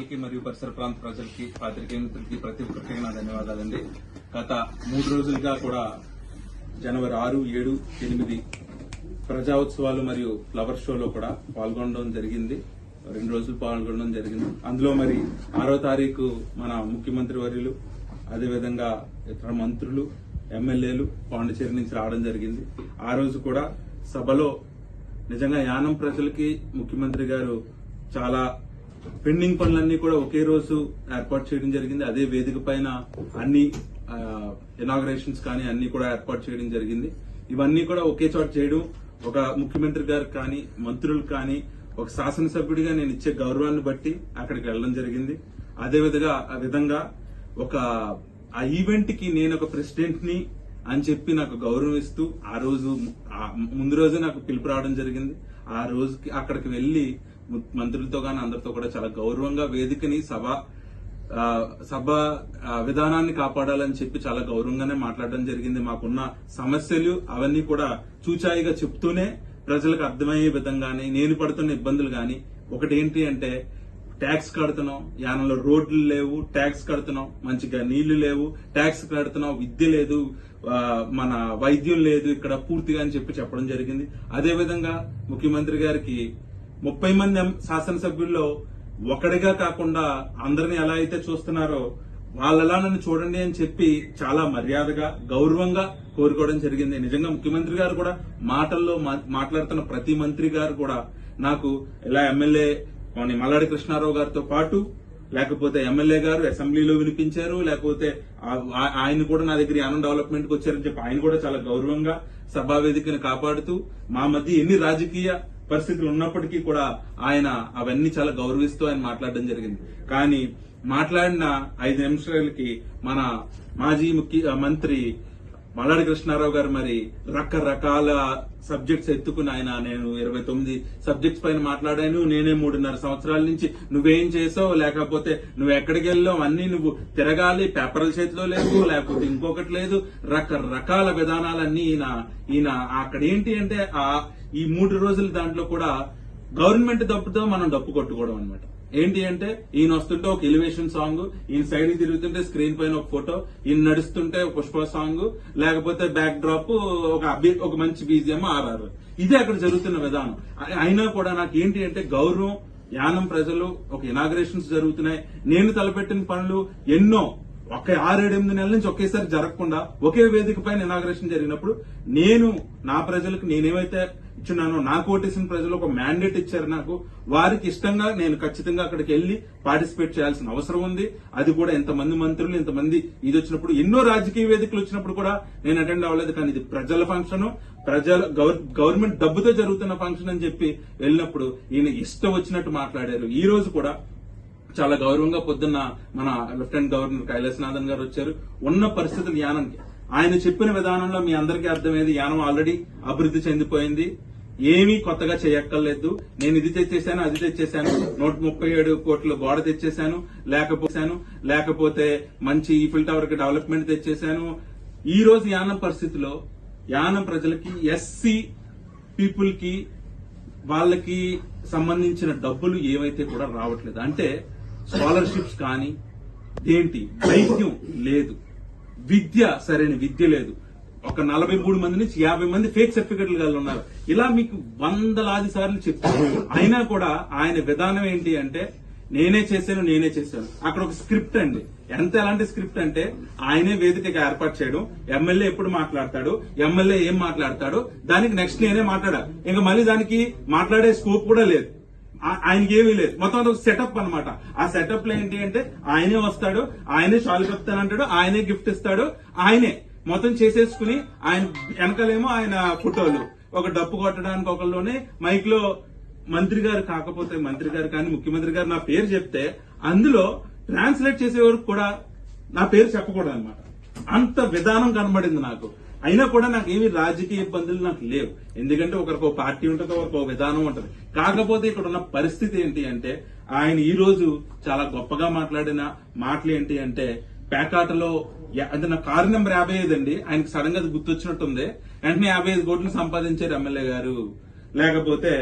మరియు పరిసర ప్రాంత ప్రజలకి పాత్రికేయ మిత్రులకి ప్రతి ఒక్కరికి నా ధన్యవాదాలండి. గత మూడు రోజులుగా కూడా జనవరి ఆరు ఏడు ఎనిమిది ప్రజా ఉత్సవాలు మరియు ఫ్లవర్ షోలో కూడా పాల్గొనడం జరిగింది. రెండు రోజులు పాల్గొనడం జరిగింది. అందులో మరి ఆరో తారీఖు మన ముఖ్యమంత్రి వర్యులు అదేవిధంగా ఇతర మంత్రులు ఎమ్మెల్యేలు పాండిచేరి నుంచి రావడం జరిగింది. ఆ రోజు కూడా సభలో నిజంగా యానం ప్రజలకి ముఖ్యమంత్రి గారు చాలా పెండింగ్ పనులన్నీ కూడా ఒకే రోజు ఏర్పాటు చేయడం జరిగింది. అదే వేదిక పైన అన్ని ఇనాగ్రేషన్స్ కానీ అన్ని కూడా ఏర్పాటు చేయడం జరిగింది. ఇవన్నీ కూడా ఒకే చోట చేయడం ఒక ముఖ్యమంత్రి గారు కానీ మంత్రులు కానీ ఒక శాసనసభ్యుడిగా నేను ఇచ్చే గౌరవాన్ని బట్టి అక్కడికి వెళ్ళడం జరిగింది. అదే విధంగా ఆ విధంగా ఒక ఆ ఈవెంట్కి నేను ఒక ప్రెసిడెంట్ని అని చెప్పి నాకు గౌరవం ఇస్తూ ఆ రోజు ముందు రోజే నాకు పిలుపు రావడం జరిగింది. ఆ రోజుకి అక్కడికి వెళ్ళి మంత్రులతో కానీ అందరితో కూడా చాలా గౌరవంగా వేదికని సభ సభ విధానాన్ని కాపాడాలని చెప్పి చాలా గౌరవంగానే మాట్లాడడం జరిగింది. మాకున్న సమస్యలు అవన్నీ కూడా చూచాయిగా చెప్తూనే ప్రజలకు అర్థమయ్యే విధంగానే నేను పడుతున్న ఇబ్బందులు గాని ఒకటి ఏంటి అంటే ట్యాక్స్ కడుతున్నాం. యానంలో రోడ్లు లేవు ట్యాక్స్ కడుతున్నాం. మంచిగా నీళ్ళు లేవు ట్యాక్స్ కడుతున్నాం. విద్య లేదు మన వైద్యం లేదు ఇక్కడ పూర్తిగా అని చెప్పి చెప్పడం జరిగింది. అదే విధంగా ముఖ్యమంత్రి గారికి ముప్పై మంది శాసనసభ్యుల్లో ఒకడిగా కాకుండా అందరిని ఎలా అయితే చూస్తున్నారో వాళ్ళలా నన్ను చూడండి అని చెప్పి చాలా మర్యాదగా గౌరవంగా కోరుకోవడం జరిగింది. నిజంగా ముఖ్యమంత్రి గారు కూడా మాటల్లో మా- మాట్లాడుతున్న ప్రతి మంత్రి గారు కూడా నాకు ఇలా ఎమ్మెల్యే మన మల్లాడి కృష్ణారావు గారితో పాటు లేకపోతే ఎమ్మెల్యే గారు అసెంబ్లీలో వినిపించారు లేకపోతే ఆ- ఆయన కూడా నా దగ్గర యానం డెవలప్మెంట్కి వచ్చారని చెప్పి ఆయన కూడా చాలా గౌరవంగా సభా వేదికను కాపాడుతూ మా మధ్య ఎన్ని రాజకీయ పరిస్థితులు ఉన్నప్పటికీ కూడా ఆయన అవన్నీ చాలా గౌరవిస్తూ ఆయన మాట్లాడడం జరిగింది. కానీ మాట్లాడిన ఐదు నిమిషాలకి మన మాజీ ముఖ్య మంత్రి మల్లాడి కృష్ణారావు గారు మరి రకరకాల సబ్జెక్ట్స్ ఎత్తుకుని ఆయన నేను ఇరవై తొమ్మిది సబ్జెక్ట్స్ పైన మాట్లాడాను నేనే మూడున్నర సంవత్సరాల నుంచి నువ్వేం చేసావు లేకపోతే నువ్వు ఎక్కడికి వెళ్ళావు అన్ని నువ్వు తిరగాలి పేపర్ల చేతిలో లేవు లేకపోతే ఇంకొకటి లేదు. రకరకాల విధానాలన్నీ ఈయన ఈయన అక్కడ ఏంటి అంటే ఆ ఈ మూడు రోజుల దాంట్లో కూడా గవర్నమెంట్ దప్పుతో మనం డప్పు కొట్టుకోవడం అనమాట ఏంటి అంటే ఈయన వస్తుంటే ఒక ఎలివేషన్ సాంగ్ ఈయన సైడ్ తిరుగుతుంటే స్క్రీన్ పైన ఒక ఫోటో ఈయన నడుస్తుంటే ఒక పుష్ప సాంగ్ లేకపోతే బ్యాక్ డ్రాప్ ఒక ఒక మంచి బీజిఎం ఆర్ఆర్ ఇదే అక్కడ జరుగుతున్న విధానం. అయినా కూడా నాకు ఏంటి అంటే గౌరవం యానం ప్రజలు ఒక ఇనాగ్రేషన్స్ జరుగుతున్నాయి. నేను తలపెట్టిన పనులు ఎన్నో ఒక ఆరేడెనిమిది నెలల నుంచి ఒకేసారి జరగకుండా ఒకే వేదిక పైన ఇనాగ్రేషన్ జరిగినప్పుడు నేను నా ప్రజలకు నేనేమైతే ఇచ్చినాను నాకు ఓటేసిన ప్రజలు ఒక మ్యాండేట్ ఇచ్చారు నాకు. వారికి ఇష్టంగా నేను ఖచ్చితంగా అక్కడికి వెళ్ళి పార్టిసిపేట్ చేయాల్సిన అవసరం ఉంది. అది కూడా ఎంతమంది మంత్రులు ఎంతమంది ఇది వచ్చినప్పుడు ఎన్నో రాజకీయ వేదికలు వచ్చినప్పుడు కూడా నేను అటెండ్ అవ్వలేదు. కానీ ఇది ప్రజల ఫంక్షన్ ప్రజల గవర్- గవర్నమెంట్ డబ్బుతో జరుగుతున్న ఫంక్షన్ అని చెప్పి వెళ్ళినప్పుడు ఈయన ఇష్టం వచ్చినట్టు మాట్లాడారు. ఈ రోజు కూడా చాలా గౌరవంగా పొద్దున్న మన లెఫ్టినెంట్ గవర్నర్ కైలాసనాథన్ గారు వచ్చారు. ఉన్న పరిస్థితులు యానంకి ఆయన చెప్పిన విధానంలో మీ అందరికీ అర్థమైంది యానం ఆల్రెడీ అభివృద్ధి చెందిపోయింది. ఏమీ కొత్తగా చేయక్కర్లేదు. నేను ఇది తెచ్చేసాను అది తెచ్చేసాను నూట ముప్పై ఏడు కోట్ల గోడ తెచ్చేసాను లేకపోతాను లేకపోతే మంచి ఈఫిల్ టవర్కి డెవలప్మెంట్ తెచ్చేసాను ఈ రోజు యానం పరిస్థితిలో యానం ప్రజలకి ఎస్సీ పీపుల్కి వాళ్ళకి సంబంధించిన డబ్బులు ఏవైతే కూడా రావట్లేదు. అంటే స్కాలర్షిప్స్ కానీ ఏంటి వైద్యం లేదు. విద్య సరైన విద్య లేదు. ఒక నలభై మూడు మంది నుంచి యాభై మంది ఫేక్ సర్టిఫికెట్లు కలిగి ఉన్నారు. ఇలా మీకు వందలాది సార్లు చెప్తాను అయినా కూడా ఆయన విధానం ఏంటి అంటే నేనే చేశాను నేనే చేశాను. అక్కడ ఒక స్క్రిప్ట్ అండి. ఎంత ఎలాంటి స్క్రిప్ట్ అంటే ఆయనే వేదికగా ఏర్పాటు చేయడం. ఎమ్మెల్యే ఎప్పుడు మాట్లాడతాడు ఎమ్మెల్యే ఏం మాట్లాడతాడు దానికి నెక్స్ట్ నేనే మాట్లాడాలి. ఇంకా మళ్ళీ దానికి మాట్లాడే స్కోప్ కూడా లేదు. ఆయనకి ఏమీ లేదు. మొత్తం అదొక సెటప్ అనమాట ఆ సెటప్లో ఏంటి అంటే ఆయనే వస్తాడు ఆయనే షాల్ కప్తానంటాడు ఆయనే గిఫ్ట్ ఇస్తాడు ఆయనే. మొత్తం చేసేసుకుని ఆయన వెనకలేమో ఆయన ఫోటోలు. ఒక డప్పు కొట్టడానికి ఒకళ్ళలోనే మైక్లో మంత్రి గారు కాకపోతే మంత్రి గారు కానీ ముఖ్యమంత్రి గారు నా పేరు చెప్తే అందులో ట్రాన్స్లేట్ చేసే వరకు కూడా నా పేరు చెప్పకూడదు అనమాట అంత విధానం కనబడింది నాకు. అయినా కూడా నాకు ఏమి రాజకీయ ఇబ్బందులు నాకు లేవు. ఎందుకంటే ఒకరికి ఒక పార్టీ ఉంటుంది ఒకరికి ఒక విధానం ఉంటుంది. కాకపోతే ఇక్కడ ఉన్న పరిస్థితి ఏంటి అంటే ఆయన ఈ రోజు చాలా గొప్పగా మాట్లాడిన మాటలు ఏంటి అంటే పేకాటలో అంటే నా కారు నెంబర్ యాభై ఐదు అండి. ఆయనకి సడన్గా అది గుర్తొచ్చినట్టుంది. వెంటనే యాభై ఐదు కోట్లు సంపాదించారు ఎమ్మెల్యే గారు. లేకపోతే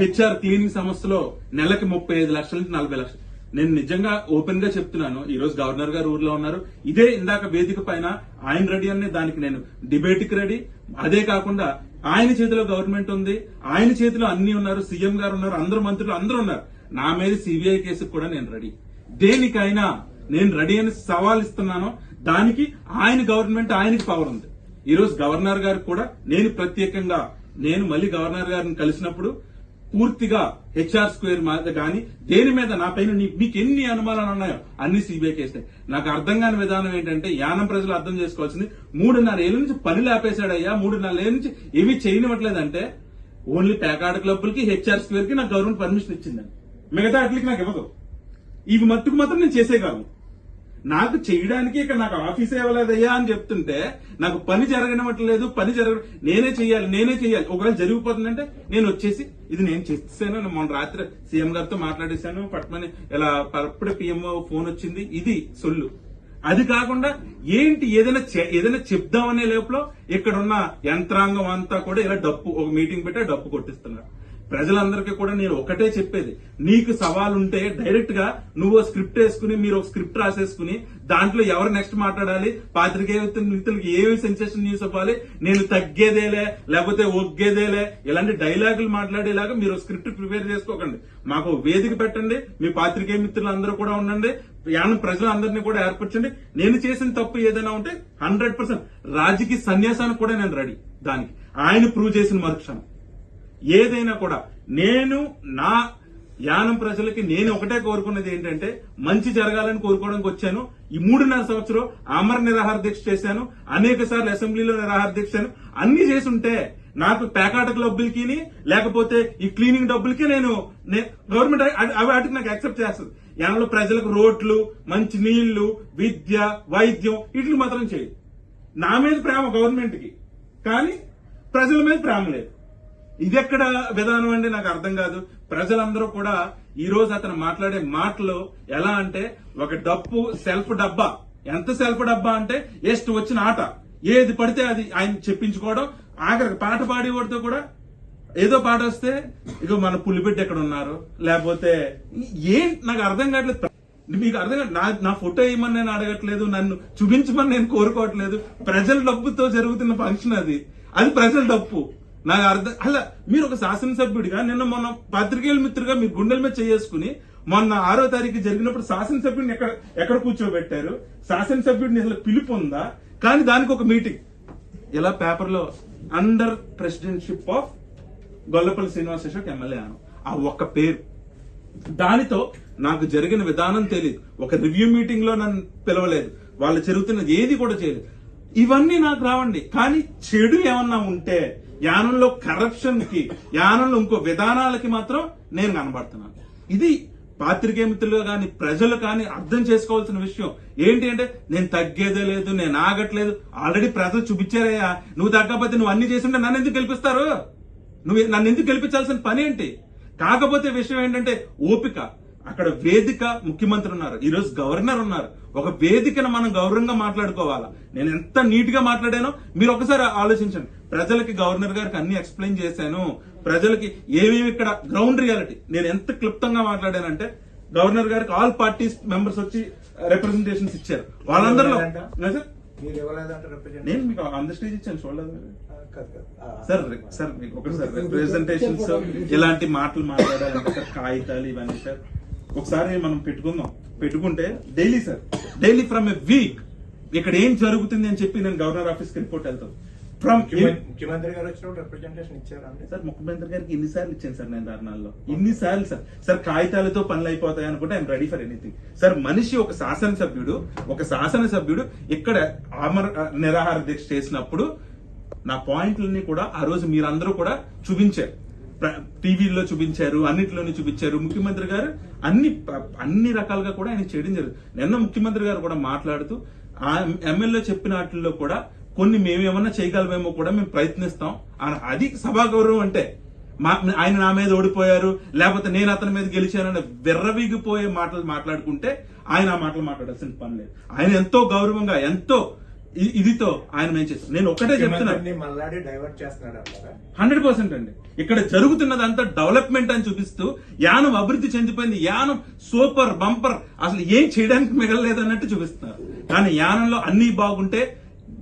హెచ్ఆర్ క్లీనింగ్ సంస్థలో నెలకి ముప్పై ఐదు లక్షల నుంచి నలభై లక్షలు నేను నిజంగా ఓపెన్గా చెప్తున్నాను. ఈ రోజు గవర్నర్ గారు ఊర్లో ఉన్నారు. ఇదే ఇందాక వేదిక పైన ఆయన రెడీ అనే దానికి నేను డిబేట్కి రెడీ. అదే కాకుండా ఆయన చేతిలో గవర్నమెంట్ ఉంది. ఆయన చేతిలో అన్ని ఉన్నారు. సీఎం గారు ఉన్నారు. అందరు మంత్రులు అందరూ ఉన్నారు. నా మీద సిబిఐ కేసు కూడా నేను రెడీ. దేనికైనా నేను రెడీ అని సవాల్ ఇస్తున్నాను దానికి ఆయన గవర్నమెంట్ ఆయనకి పవర్ ఉంది. ఈరోజు గవర్నర్ గారికి కూడా నేను ప్రత్యేకంగా నేను మళ్ళీ గవర్నర్ గారిని కలిసినప్పుడు పూర్తిగా హెచ్ఆర్ స్క్వేర్ మీద కానీ దేని మీద నా పైన మీకు ఎన్ని అనుమానాలు ఉన్నాయో అన్ని సిబిఐ కేసులే నాకు అర్థం కాని విధానం ఏంటంటే యానం ప్రజలు అర్థం చేసుకోవాల్సింది మూడున్నర ఏళ్ళ నుంచి పనులు ఆపేశాడయ్యా మూడున్నర ఏళ్ళ నుంచి ఏమి చేయనివ్వట్లేదంటే ఓన్లీ పేకాడ క్లబ్బులకి హెచ్ఆర్ స్క్వేర్కి నాకు గవర్నమెంట్ పర్మిషన్ ఇచ్చిందండి మిగతా వాటికి నాకు ఇవ్వదు. ఇవి మట్టుకు మాత్రం నేను చేసేయగలను. నాకు చేయడానికి ఇక్కడ నాకు ఆఫీస్ ఇవ్వలేదయ్యా అని చెప్తుంటే నాకు పని జరగనట్లేదు పని జరగ నేనే చెయ్యాలి నేనే చెయ్యాలి ఒకవేళ జరిగిపోతుందంటే నేను వచ్చేసి ఇది నేను చేస్తాను మొన్న రాత్రి సీఎం గారితో మాట్లాడేశాను. పట్టమని ఇలా అప్పుడే పిఎంఓ ఫోన్ వచ్చింది. ఇది సొల్లు. అది కాకుండా ఏంటి ఏదైనా చె- ఏదైనా చెప్దామనే లోపల ఇక్కడ ఉన్న యంత్రాంగం అంతా కూడా ఇలా డప్పు ఒక మీటింగ్ పెట్టి డప్పు కొట్టిస్తున్నారు. ప్రజలందరికీ కూడా నేను ఒకటే చెప్పేది. నీకు సవాల్ ఉంటే డైరెక్ట్గా నువ్వు స్క్రిప్ట్ వేసుకుని మీరు ఒక స్క్రిప్ట్ రాసేసుకుని దాంట్లో ఎవరు నెక్స్ట్ మాట్లాడాలి? పాత్రికేయ మిత్రులకి ఏమి సెన్సేషన్ న్యూస్ అవ్వాలి నేను తగ్గేదేలే లేకపోతే ఒగ్గేదేలే? ఇలాంటి డైలాగులు మాట్లాడేలాగా మీరు స్క్రిప్ట్ ప్రిపేర్ చేసుకోకండి. మాకు వేదిక పెట్టండి. మీ పాత్రికేయ మిత్రులు అందరూ కూడా ఉండండి. యానం ప్రజలందరినీ కూడా ఏర్పరచండి. నేను చేసిన తప్పు ఏదైనా ఉంటే హండ్రెడ్ పర్సెంట్ రాజకీయ సన్యాసానికి కూడా నేను రెడీ దానికి. ఆయన ప్రూవ్ చేసిన మరుక్షణం. ఏదైనా కూడా నేను నా యానం ప్రజలకి నేను ఒకటే కోరుకున్నది ఏంటంటే మంచి జరగాలని కోరుకోవడానికి వచ్చాను. ఈ మూడున్నర సంవత్సరం అమర నిరాహార దీక్ష చేశాను. అనేక సార్లు అసెంబ్లీలో నిరాహార దీక్షను చేశాను అన్ని చేసుంటే నాకు పేకాట డబ్బులకి లేకపోతే ఈ క్లీనింగ్ డబ్బులకి నేను నే- గవర్నమెంట్ అవి- వాటికి నాకు యాక్సెప్ట్ చేస్తుంది. యానంలో ప్రజలకు రోడ్లు మంచి నీళ్ళు విద్య వైద్యం వీటికి మాత్రం చేయదు నా మీద ప్రేమ గవర్నమెంట్కి కానీ ప్రజల మీద ప్రేమ లేదు. ఇది ఎక్కడ విధానం అండి? నాకు అర్థం కాదు. ప్రజలందరూ కూడా ఈ రోజు అతను మాట్లాడే మాటలు ఎలా అంటే ఒక డప్పు సెల్ఫ్ డబ్బా. ఎంత సెల్ఫ్ డబ్బా అంటే ఎస్ట్ వచ్చిన ఆట. ఏది పడితే అది ఆయన చెప్పించుకోవడం. ఆఖరికి పాట పాడేవాడితో కూడా ఏదో పాట వస్తే ఇక మన పులిబిడ్డ ఎక్కడ ఉన్నారు లేకపోతే ఏం నాకు అర్థం కావట్లేదు. మీకు అర్థం నా నా ఫోటో ఇవ్వమని నేను అడగట్లేదు. నన్ను చూపించమని నేను కోరుకోవట్లేదు. ప్రజల డబ్బుతో జరుగుతున్న ఫంక్షన్ అది. అది ప్రజల డప్పు. నాకు అర్థం అలా మీరు ఒక శాసనసభ్యుడిగా నిన్న మొన్న పత్రికేయుల మిత్రుగా మీరు గుండెల మీద చేసుకుని మొన్న ఆరో తారీఖు జరిగినప్పుడు శాసనసభ్యుడిని ఎక్కడ ఎక్కడ కూర్చోబెట్టారు? శాసనసభ్యుడిని అసలు పిలుపు ఉందా కానీ దానికి ఒక మీటింగ్. ఇలా పేపర్లో under presidentship of Gollapalli Srinivaseswara MLA అను. ఆ ఒక్క పేరు. దానితో నాకు జరిగిన విధానం తెలియదు ఒక రివ్యూ మీటింగ్లో నన్ను పిలవలేదు. వాళ్ళు జరుగుతున్నది ఏది కూడా చేయలేదు. ఇవన్నీ నాకు రావండి. కానీ చెడు ఏమన్నా ఉంటే యానంలో కరప్షన్కి యానంలో ఇంకో విధానాలకి మాత్రం నేను కనబడుతున్నాను. ఇది పాత్రికేయ మిత్రులు కానీ ప్రజలు కానీ అర్థం చేసుకోవాల్సిన విషయం. ఏంటి అంటే నేను తగ్గేదే లేదు నేను ఆగట్లేదు. ఆల్రెడీ ప్రజలు చూపించారయ్యా. నువ్వు తగ్గకపోతే నువ్వు అన్ని చేస్తుంటే నన్ను ఎందుకు గెలిపిస్తారు? నువ్వు నన్ను ఎందుకు గెలిపించాల్సిన పని ఏంటి? కాకపోతే విషయం ఏంటంటే ఓపిక. అక్కడ వేదిక ముఖ్యమంత్రి ఉన్నారు. ఈ రోజు గవర్నర్ ఉన్నారు. ఒక వేదికను మనం గౌరవంగా మాట్లాడుకోవాలా? నేను ఎంత నీట్గా మాట్లాడానో మీరు ఒకసారి ఆలోచించండి. ప్రజలకి గవర్నర్ గారికి అన్ని ఎక్స్ప్లెయిన్ చేశాను. ప్రజలకి ఏమేమి ఇక్కడ గ్రౌండ్ రియాలిటీ? నేను ఎంత క్లుప్తంగా మాట్లాడానంటే గవర్నర్ గారికి ఆల్ పార్టీస్ మెంబర్స్ వచ్చి రిప్రజెంటేషన్స్ ఇచ్చారు. వాళ్ళందరిలో నేను మీకు ఆన్ ద స్టేజ్ ఇచ్చాను. చూడలేదు. సార్ సార్ మీకు ఒకటి సార్ రిప్రజెంటేషన్స్ ఇలాంటి మాటలు మాట్లాడాలంటే సార్ కాగితాలు ఇవన్నీ సార్. ఒకసారి మనం పెట్టుకుందాం. పెట్టుకుంటే daily sir. Daily from a week ఇక్కడ ఏం జరుగుతుంది అని చెప్పి నేను గవర్నర్ ఆఫీస్కి రిపోర్ట్ వెళ్తాను. ఫ్రమ్ ముఖ్యమంత్రి గారు వచ్చినప్పుడు రిప్రజెంటేషన్ ఇచ్చారా సార్ ముఖ్యమంత్రి గారికి ఇన్నిసార్లు ఇచ్చాను సార్ నేను ధర్నాల్లో. ఇన్నిసార్లు సార్? సార్ కాగితాలతో పనులు అయిపోతాయి అనుకుంటే I'm ready for anything sir మనిషి ఒక శాసనసభ్యుడు ఒక శాసనసభ్యుడు ఇక్కడ ఆమర నిరాహార దీక్ష చేసినప్పుడు నా పాయింట్లన్నీ కూడా ఆ రోజు మీరందరూ కూడా చూపించారు. టీవీల్లో చూపించారు అన్నిటిలోనే చూపించారు. ముఖ్యమంత్రి గారు అన్ని అన్ని రకాలుగా కూడా ఆయన చేయడం జరుగుతుంది. నిన్న ముఖ్యమంత్రి గారు కూడా మాట్లాడుతూ ఆ ఎమ్మెల్యే చెప్పిన వాటిల్లో కూడా కొన్ని మేమేమన్నా చేయగలమేమో కూడా మేము ప్రయత్నిస్తాం. అది సభా గౌరవం అంటే మా ఆయన నా మీద ఓడిపోయారు లేకపోతే నేను అతని మీద గెలిచానని విర్రవీగిపోయే మాటలు మాట్లాడుకుంటే ఆయన ఆ మాటలు మాట్లాడాల్సిన పని లేదు. ఆయన ఎంతో గౌరవంగా ఎంతో ఇదితో ఆయన మేము చేస్తాం నేను ఒకటే చెప్తున్నాను హండ్రెడ్ పర్సెంట్ అండి. ఇక్కడ జరుగుతున్నదంతా డెవలప్మెంట్ అని చూపిస్తూ యానం అభివృద్ధి చెందిపోయింది. Yanam super bumper. అసలు ఏం చేయడానికి మిగలలేదు అన్నట్టు చూపిస్తున్నారు. కానీ యానంలో అన్ని బాగుంటే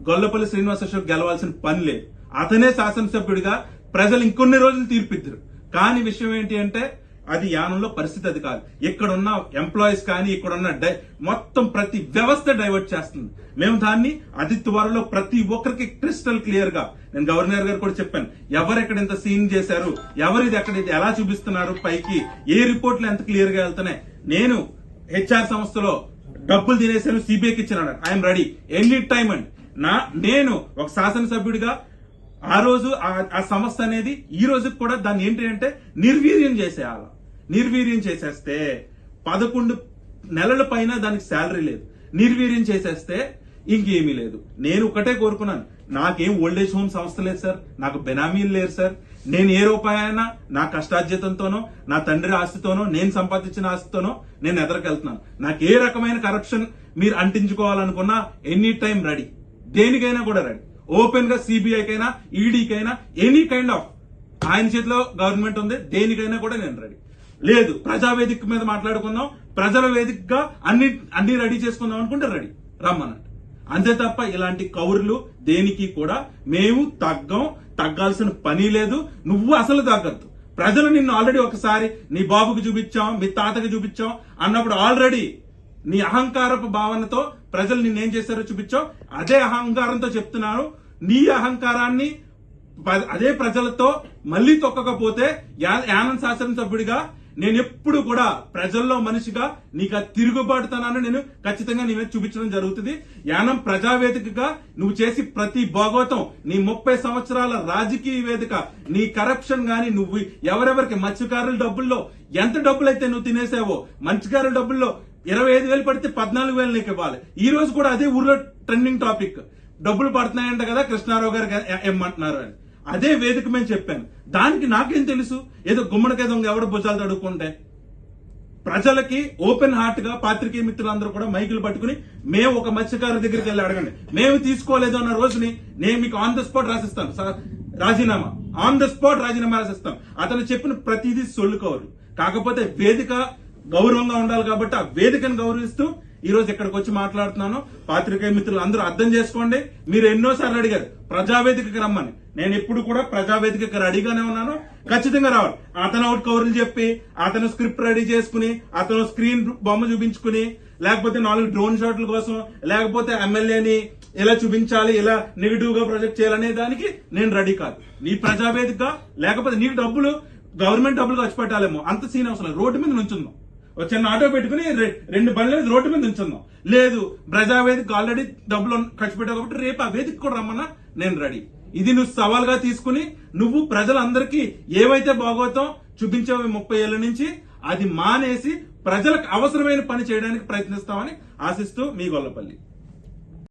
గొల్లపల్లి శ్రీనివాస గెలవాల్సిన పని లేదు. అతనే శాసనసభ్యుడిగా ప్రజలు ఇంకొన్ని రోజులు తీర్పిద్దరు. కానీ విషయం ఏంటి అంటే అది యానంలో పరిస్థితి అది కాదు. ఇక్కడ ఉన్న ఎంప్లాయీస్ కానీ ఇక్కడ ఉన్న డై- మొత్తం ప్రతి వ్యవస్థ డైవర్ట్ చేస్తుంది. మేము దాన్ని అతి త్వరలో ప్రతి ఒక్కరికి క్రిస్టల్ క్లియర్గా నేను గవర్నర్ గారు కూడా చెప్పాను ఎవరు ఎక్కడ ఇంత సీన్ చేశారు ఎవరు ఇది ఎక్కడ ఇది ఎలా చూపిస్తున్నారు పైకి ఏ రిపోర్ట్లు ఎంత క్లియర్గా వెళ్తున్నాయి. నేను హెచ్ఆర్ సంస్థలో డబ్బులు తినేశాను సిబిఐకి ఇచ్చినాడు. I'm ready any time and. నా నేను ఒక శాసనసభ్యుడిగా ఆ రోజు ఆ- ఆ సంస్థ అనేది ఈ రోజు కూడా దాన్ని ఏంటి అంటే నిర్వీర్యం చేసేయాల. నిర్వీర్యం చేసేస్తే పదకొండు నెలల పైన దానికి శాలరీ లేదు. నిర్వీర్యం చేసేస్తే ఇంకేమీ లేదు. నేను ఒకటే కోరుకున్నాను. నాకేం ఓల్డేజ్ హోమ్ సంస్థ లేదు సార్. నాకు బెనామీలు లేరు సార్. నేను ఏ రూపాయైనా నా కష్టార్జితంతోనో నా తండ్రి ఆస్తితోనో నేను సంపాదించిన ఆస్తితోనో నేను ఎదరకెళ్తున్నాను. నాకు ఏ రకమైన కరప్షన్ మీరు అంటించుకోవాలనుకున్నా ఎనీ టైం రెడీ. దేనికైనా కూడా రెడీ. ఓపెన్గా సిబిఐకైనా ఈడీకైనా ఎనీ కైండ్ ఆఫ్ ఆయన చేతిలో గవర్నమెంట్ ఉంది దేనికైనా కూడా నేను రెడీ లేదు ప్రజావేదిక మీద మాట్లాడుకుందాం ప్రజల వేదికగా అన్ని అన్ని రెడీ చేసుకుందాం అనుకుంటే రెడీ రమ్మన్నట్టు అంతే తప్ప ఇలాంటి కౌరులు దేనికి కూడా మేము తగ్గం తగ్గాల్సిన పని లేదు నువ్వు అసలు తగ్గద్దు. ప్రజలు నిన్ను ఆల్రెడీ ఒకసారి నీ బాబుకి చూపించాం మీ తాతకి చూపించాం అన్నప్పుడు ఆల్రెడీ నీ అహంకారపు భావనతో ప్రజలు నిన్నేం చేశారో చూపించావు అదే అహంకారంతో చెప్తున్నాను. నీ అహంకారాన్ని అదే ప్రజలతో మళ్ళీ తొక్కకపోతే యా- యానం శాసనసభ్యుడిగా నేను ఎప్పుడు కూడా ప్రజల్లో మనిషిగా నీకు ఆ తిరుగుబాటుతనాన్ని నేను ఖచ్చితంగా నీ మీద చూపించడం జరుగుతుంది. యానం ప్రజావేదికగా నువ్వు చేసి ప్రతి భాగవతం నీ ముప్పై సంవత్సరాల రాజకీయ వేదిక నీ కరప్షన్ గాని నువ్వు ఎవరెవరికి మత్స్యకారుల డబ్బుల్లో ఎంత డబ్బులైతే నువ్వు తినేసావో మత్స్యకారుల డబ్బుల్లో ఇరవై ఐదు వేలు పడితే పద్నాలుగు వేలు నీకు ఇవ్వాలి. ఈ రోజు కూడా అదే ఊర్లో ట్రెండింగ్ టాపిక్ డబ్బులు పడుతున్నాయంట కదా కృష్ణారావు గారు ఏమంటున్నారు అని. అదే వేదిక మేము చెప్పాను. దానికి నాకేం తెలుసు? ఏదో గుమ్మడికాయ దొంగ ఎవడ భుజాలు తడుకుంటే ప్రజలకి ఓపెన్ హార్ట్గా పాత్రికేయ మిత్రులందరూ కూడా మైకులు పట్టుకుని మేము ఒక మత్స్యకారు దగ్గరికి వెళ్ళి అడగండి. మేము తీసుకోలేదు అన్న రోజుని నేను మీకు ఆన్ ద స్పాట్ రాసిస్తాను. రాజీనామా. ఆన్ ద స్పాట్ రాజీనామా రాసిస్తాం. అతను చెప్పిన ప్రతిదీ సొల్లుకోవాలి కాకపోతే వేదిక గౌరవంగా ఉండాలి కాబట్టి ఆ వేదికను గౌరవిస్తూ ఈ రోజు ఇక్కడికి వచ్చి మాట్లాడుతున్నాను. పాత్రికేయ మిత్రులు అందరూ అర్థం చేసుకోండి. మీరు ఎన్నోసార్లు అడిగారు ప్రజావేదికకి రమ్మని. నేను ఇప్పుడు కూడా ప్రజావేదికకి రెడీగానే ఉన్నాను. ఖచ్చితంగా రావాలి. అతను అవుట్ కవర్లు చెప్పి అతను స్క్రిప్ట్ రెడీ చేసుకుని అతను స్క్రీన్ బొమ్మ చూపించుకుని లేకపోతే నాలుగు డ్రోన్ షాట్ల కోసం లేకపోతే ఎమ్మెల్యేని ఎలా చూపించాలి ఎలా నెగిటివ్గా ప్రొజెక్ట్ చేయాలనే దానికి నేను రెడీ కాదు. నీ ప్రజావేదిక లేకపోతే నీకు డబ్బులు గవర్నమెంట్ డబ్బులు ఖర్చు పెట్టాలేమో. అంత సీన్ అవసరం రోడ్డు మీద నుంచుందాం. చిన్న ఆటో పెట్టుకుని రెండు బండ్ల మీద రోడ్డు మీద ఉంచుందాం. లేదు ప్రజావేదిక ఆల్రెడీ డబ్బులు ఖర్చు పెట్టావు కాబట్టి రేపు ఆ వేదిక కూడా రమ్మన్నా నేను రెడీ. ఇది నువ్వు సవాల్గా తీసుకుని నువ్వు ప్రజలందరికీ ఏవైతే బాగోతాం చూపించావు ముప్పై ఏళ్ళ నుంచి అది మానేసి ప్రజలకు అవసరమైన పని చేయడానికి ప్రయత్నిస్తామని ఆశిస్తూ మీ గొల్లపల్లి.